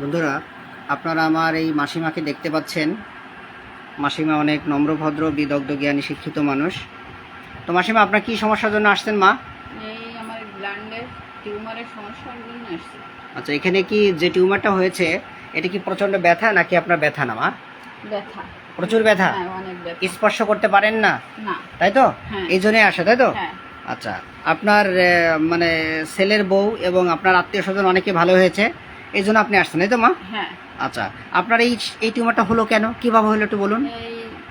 বন্ধুরা আপনারা আমার এই মাসিমাকে দেখতে পাচ্ছেন। মাসিমা অনেক নম্রভদ্র বিদগ্ধ জ্ঞানী শিক্ষিত মানুষ। তো মাসিমা আপনার কি সমস্যার জন্য আসছেন মা? এই আমার গ্ল্যান্ডের টিউমারের সমস্যার জন্য আসছে। আচ্ছা এখানে কি যে টিউমারটা হয়েছে এটা কি প্রচণ্ড ব্যথা নাকি আপনার ব্যথা না মা? ব্যথা। প্রচুর ব্যথা? হ্যাঁ ব্যথা। স্পর্শ করতে পারেন না? না। তাই তো? হ্যাঁ। এই জন্যই আসে তাই তো? হ্যাঁ। আচ্ছা আপনার মানে ছেলের বউ এবং আপনার আত্মীয় স্বজন অনেকে ভালো হয়েছে। এই জন্য আপনি আসছেন তাই তো মা? হ্যাঁ। আচ্ছা আপনার এই এই টিউমারটা হলো কেন? কীভাবে হলো একটু বলুন।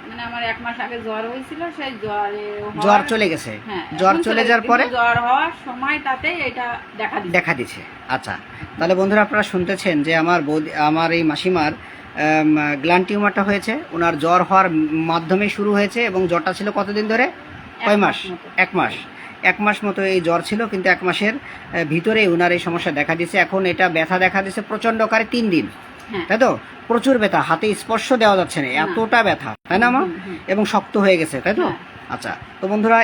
মানে আমার এক মাস আগে জ্বর হয়েছিল সেই জ্বরে হওয়ার- জ্বর চলে গেছে। হ্যাঁ জ্বর চলে যাওয়ার পরে? জ্বর হওয়ার সময় তাতে এটা দেখা আচ্ছা তাহলে বন্ধুরা আপনারা শুনতেছেন যে আমার বৌদি আমার এই মাসিমার গ্ল্যান্ড টিউমারটা হয়েছে। ওনার জ্বর হওয়ার মাধ্যমে শুরু হয়েছে এবং জ্বরটা ছিল কতদিন ধরে? কয় মাস? এক মাস। এক মাস মতো এই জ্বর ছিল কিন্তু এক মাসের ভিতরে ওনার এই সমস্যা দেখা দিয়েছে। এখন এটা ব্যথা দেখা দিয়েছে প্রচণ্ড আকারে তিন দিন। হ্যাঁ। তাই তো? প্রচুর ব্যথা হাতে স্পর্শ দেওয়া যাচ্ছে না এতটা ব্যথা তাই না মা। এবং শক্ত হয়ে গেছে তাই তো? হ্যাঁ। আচ্ছা তো বন্ধুরা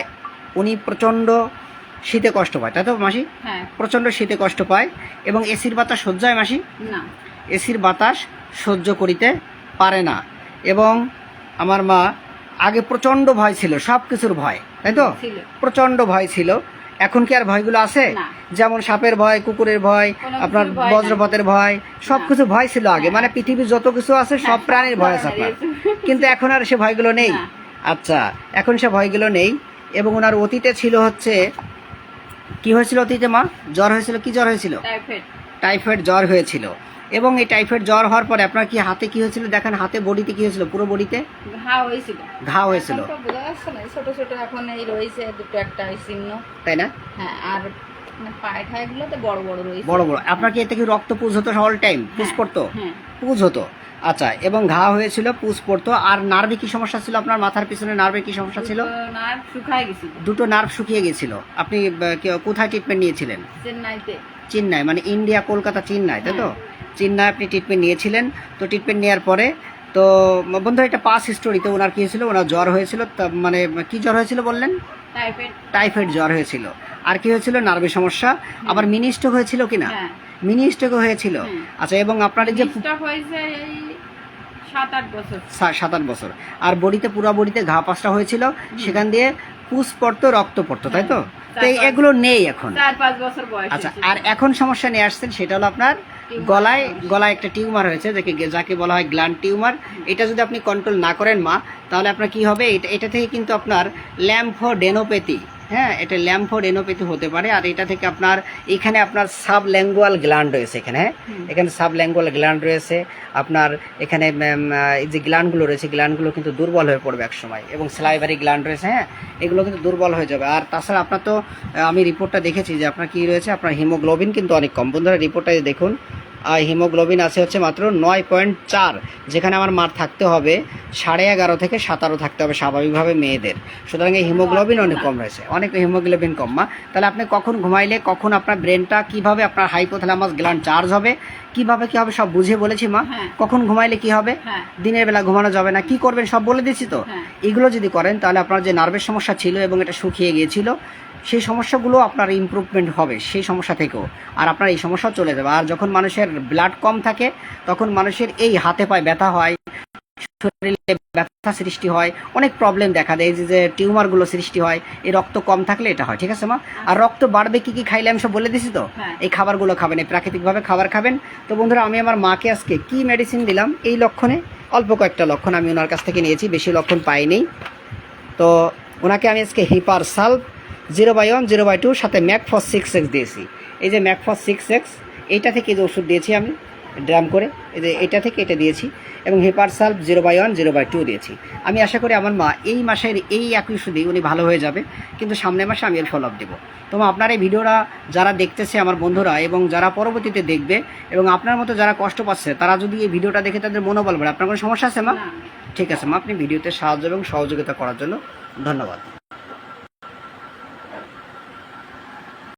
উনি প্রচণ্ড শীতে কষ্ট পায় তাই তো মাসি? হ্যাঁ। প্রচণ্ড শীতে কষ্ট পায় এবং এসির বাতাস সহ্য হয় মাসি? এসির বাতাস সহ্য করিতে পারে না। এবং আমার মা আগে প্রচণ্ড ভয় ছিল সব কিছুর ভয়। তাই তো? প্রচণ্ড ভয় ছিল। এখন কি আর ভয়গুলো আছে? যেমন সাপের ভয় কুকুরের ভয় আপনার। বজ্রপাতের ভয় সব কিছু ভয় ছিল আগে। মানে পৃথিবীর যত কিছু আছে সব প্রাণীর ভয় আছে আপনার। কিন্তু এখন আর সে ভয়গুলো নেই। আচ্ছা এখন সে ভয়গুলো নেই। এবং ওনার অতীতে ছিল হচ্ছে কি হয়েছিল অতীতে মা? জ্বর হয়েছিল? কি জ্বর হয়েছিল? টাইফয়েড জ্বর হয়েছিল। এবং এই টাইফয়েড জ্বর হওয়ার পরে আপনার কি হাতে কি হয়েছিল? দেখেন হাতে বডিতে কি হয়েছিল? পুরো বডিতে? ঘা হয়েছিল। ঘা হয়েছিল। বোঝা যাচ্ছে না ছোট ছোট এখন এই রয়েছে দুটো একটা চিহ্ন। তাই না? হ্যাঁ আর মানে বড় বড় বড় বড়। আপনার কি এতে কি রক্ত পুজ হতো অল টাইম পুজ হ্যাঁ, পড়তো হ্যাঁ। পুজ হতো। আচ্ছা এবং ঘা হয়েছিল পুজ পড়তো আর নার্ভে কি সমস্যা ছিল আপনার? মাথার পিছনে নার্ভে কি সমস্যা ছিল? নার্ভ শুকায় গেছিল। দুটো নার্ভ শুকিয়ে গেছিল। আপনি কোথায় ট্রিটমেন্ট নিয়েছিলেন? চেন্নাইতে। চেন্নাই মানে ইন্ডিয়া কলকাতা চেন্নাই তাই তো? চেন্নাই আপনি ট্রিটমেন্ট নিয়েছিলেন তো ট্রিটমেন্ট নেওয়ার পরে তো বন্ধু একটা পাস হিস্টোরিতে ওনার কী হয়েছিল? ওনার জ্বর হয়েছিল তা মানে কি জ্বর হয়েছিল বললেন? টাইফয়েড টাইফয়েড জ্বর হয়েছিল। আর কি হয়েছিল? নার্ভের সমস্যা। আবার মিনি স্ট্রোক হয়েছিল কি না? মিনি স্ট্রোকও হয়েছিল। আচ্ছা এবং আপনার এই যে স্টক হয়েছে এই সাত আট বছর। সাত আট বছর। আর বডিতে পুরো বডিতে ঘা পাঁচটা হয়েছিল। সেখান দিয়ে পুষ পড়তো রক্ত পড়তো তাই তো হ্যাঁ। তো এগুলো নেই এখন। চার পাঁচ বছর বয়স আচ্ছা আর এখন সমস্যা নিয়ে আসছেন সেটা হলো আপনার গলায় গলায় একটা টিউমার হয়েছে যাকে যাকে বলা হয় গ্ল্যান্ড টিউমার। এটা যদি আপনি কন্ট্রোল না করেন মা তাহলে আপনার কি হবে? এটা এটা থেকে কিন্তু আপনার ল্যাম্ফোডেনোপ্যাথি হ্যাঁ এটা ল্যাম্ফোডেনোপ্যাথি হতে পারে। আর এটা থেকে আপনার এখানে আপনার সাব ল্যাঙ্গুয়াল গ্ল্যান্ড রয়েছে এখানে হ্যাঁ? এখানে সাব ল্যাঙ্গুয়াল গ্ল্যান্ড রয়েছে। আপনার এখানে এই যে গ্ল্যান্ডগুলো রয়েছে গ্ল্যান্ডগুলো কিন্তু দুর্বল হয়ে পড়বে এক সময় এবং স্লাইভারি গ্ল্যান্ড রয়েছে হ্যাঁ? এগুলো কিন্তু দুর্বল হয়ে যাবে। আর তাছাড়া আপনার তো আমি রিপোর্টটা দেখেছি যে আপনার কী রয়েছে? আপনার হিমোগ্লোবিন কিন্তু অনেক কম। বন্ধুরা রিপোর্টটা দেখুন। হিমোগ্লোবিন আছে হচ্ছে মাত্র নয় পয়েন্ট চার যেখানে আমার মার থাকতে হবে সাড়ে এগারো থেকে সাতারো থাকতে হবে স্বাভাবিকভাবে মেয়েদের। সুতরাং এই হিমোগ্লোবিন অনেক কম রয়েছে। অনেক হিমোগ্লোবিন কম মা। তাহলে আপনি কখন ঘুমাইলে কখন আপনার ব্রেনটা কীভাবে আপনার হাইপোথ্যালামাস গ্ল্যান্ড চার্জ হবে কীভাবে কি হবে সব বুঝে বলেছি মা। হ্যাঁ। কখন ঘুমাইলে কি হবে? হ্যাঁ। দিনের বেলা ঘুমানো যাবে না। কি করবেন সব বলে দিচ্ছি তো? হ্যাঁ। এগুলো যদি করেন তাহলে আপনার যে নার্ভের সমস্যা ছিল এবং এটা শুকিয়ে গিয়েছিল সেই সমস্যাগুলো আপনার ইমপ্রুভমেন্ট হবে সেই সমস্যা থেকেও। আর আপনার এই সমস্যা চলে যাবে। আর যখন মানুষের ব্লাড কম থাকে তখন মানুষের এই হাতে পায়ে ব্যথা হয় শরীরে ব্যথা সৃষ্টি হয় অনেক প্রবলেম দেখা দেয় যে- যে টিউমারগুলো সৃষ্টি হয় এই রক্ত কম থাকলে এটা হয় ঠিক আছে মা? আর রক্ত বাড়বে কি কি খাইলে? আমি সব বলে দিছি তো? হ্যাঁ। এই খাবারগুলো খাবেন এই প্রাকৃতিকভাবে খাবার খাবেন। তো বন্ধুরা আমি আমার মাকে আজকে কি মেডিসিন দিলাম? এই লক্ষণে অল্প কয়েকটা লক্ষণ আমি ওনার কাছ থেকে নিয়েছি বেশি লক্ষণ পাইনি। তো ওনাকে আমি আজকে hepar sulph zero by one zero by two সাথে ম্যাকফস সিক্স এক্স দিয়েছি। এই যে ম্যাকফস সিক্স এক্স এইটা থেকে যে ওষুধ দিয়েছি আমি ড্রাম করে এই যে এটা থেকে এটা দিয়েছি এবং hepar sulph zero by one zero by two দিয়েছি। আমি আশা করি আমার মা এই মাসের এই একই ওষুধেই উনি ভালো হয়ে যাবে কিন্তু সামনের মাসে আমি এর ফলো আপ দেবো। তো আপনার এই ভিডিওটা যারা দেখতেছে আমার বন্ধুরা এবং যারা পরবর্তীতে দেখবে এবং আপনার মতো যারা কষ্ট পাচ্ছে তারা যদি এই ভিডিওটা দেখে তাদের মনোবল বাড়ে আপনার কোনো সমস্যা আছে মা? ঠিক আছে মা আপনি ভিডিওতে সাহায্য এবং সহযোগিতা করার জন্য ধন্যবাদ।